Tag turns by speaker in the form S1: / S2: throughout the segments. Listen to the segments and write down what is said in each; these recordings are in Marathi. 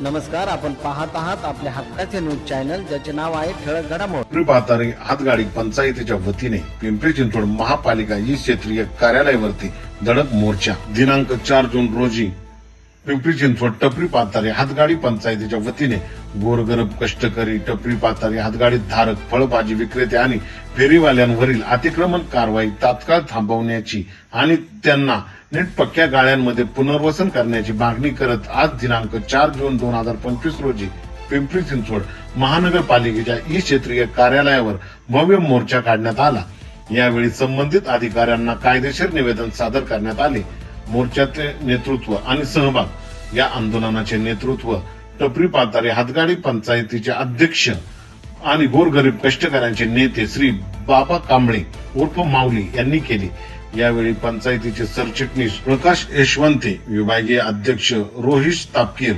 S1: नमस्कार आपण पाहत आहात आपल्या हक्काचे न्यूज चॅनल ज्याचे नाव आहे ठळक घडामोड.
S2: पिंपरी हातगाडी पंचायतीच्या वतीने पिंपरी चिंचवड महापालिका ई क्षेत्रीय कार्यालयावरती धडक मोर्चा. दिनांक चार जून रोजी पिंपरी चिंचवड टपरी पातारी हातगाडी पंचायतीच्या वतीने गोरगरब कष्टकरी टपरी पातारी हातगाडी धारक फळभाजी विक्रेते आणि फेरीवाल्यांवरील अतिक्रमण कारवाई तात्काळ थांबवण्याची आणि त्यांना नीट पक्क्या गाळ्यांमध्ये पुनर्वसन करण्याची मागणी करत आज दिनांक चार जून दोन हजार पंचवीस रोजी पिंपरी चिंचवड महानगरपालिकेच्या ई क्षेत्रीय कार्यालयावर भव्य मोर्चा काढण्यात आला. यावेळी संबंधित अधिकाऱ्यांना कायदेशीर निवेदन सादर करण्यात आले. मोर्चाचे नेतृत्व आणि सहभाग या आंदोलनाचे नेतृत्व टपरी पातारे हातगाडी पंचायतीचे अध्यक्ष आणि गोरगरीब कष्टकऱ्यांचे नेते श्री बाबा कांबळे उर्फ माऊली यांनी केले. यावेळी पंचायतीचे सरचिटणीस प्रकाश यशवंते विभागीय अध्यक्ष रोहिश तापकीर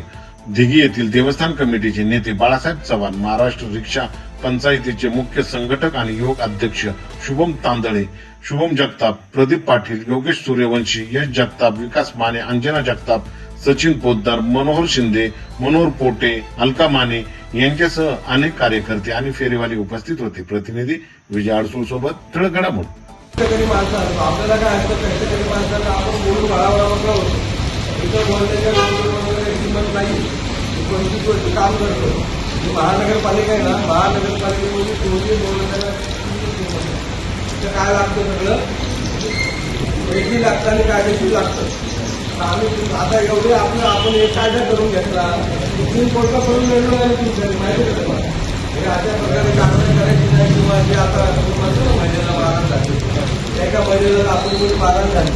S2: दिघी येथील देवस्थान कमिटीचे नेते बाळासाहेब चव्हाण महाराष्ट्र रिक्षा पंचायतीचे मुख्य संघटक आणि युवक अध्यक्ष शुभम तांदळे शुभम जगताप प्रदीप पाटील योगेश सूर्यवंशी यश जगताप विकास माने अंजना जगताप सचिन पोद्दार मनोहर शिंदे मनोहर पोटे अलका माने यांच्यासह अनेक कार्यकर्ते आणि फेरीवाले उपस्थित होते. प्रतिनिधी विजय अडसूळ सोबत ठळक घडामोड.
S3: कष्टकरी माणसं असतो आपल्याला काय असतं? कष्टकरी माणसाला आपण बोलून बाळाबाळा मोकळा होतो इथं बोलण्याच्या वगैरे किंमत नाही. कोणती गोष्ट काम करतो. महानगरपालिका आहे ना महानगरपालिकेमध्ये कोणती बोलण्याला इथं काय लागतं सगळं? वेगळी लागतं आणि कायदेशीर लागतं. आम्ही आता एवढे आपलं आपण एक कायदा करून घेतला. सुप्रीम कोर्टला करून मिळलो आणि तुमच्या माहिती आहे का हे अशा प्रकारे कारवाई करायची नाही. किंवा जे आता म्हणतो ना महिन्याला मारण झाली त्या एका आपण कोणी मारण झाली.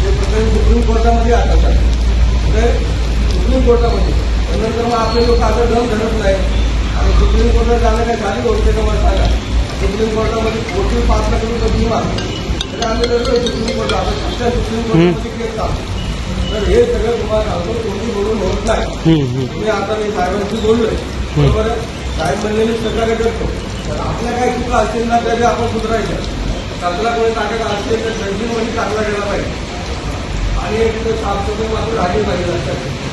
S3: ते प्रकरण सुप्रीम कोर्टामध्ये आता चाललं म्हणजे सुप्रीम कोर्टामध्ये. पण नंतर मग आपले लोक आता दम धरत नाही आणि सुप्रीम कोर्टात जाणं काय झाली गोष्ट का मला सांगा. सुप्रीम कोर्टामध्ये वकील पास करून कधी मागतो तर आम्ही लढलोय सुप्रीम कोर्ट आता तुमच्या सुप्रीम कोर्टामध्ये केस तर हे सगळं तुम्हाला सांगतो कोणी बोलून होत नाही. तुम्ही आता मी साहेबांशी बोललोय. बरोबर आहे? साहेब म्हणले मी सहकार्य करतो. तर आपल्या काय चुका असतील ना त्या आपण सुधारायच्या. चांगला कोणी टाकायचा असेल तर मध्ये टाकला गेला पाहिजे. आणि एक साफसफाई मात्र राहिली पाहिजे लक्षात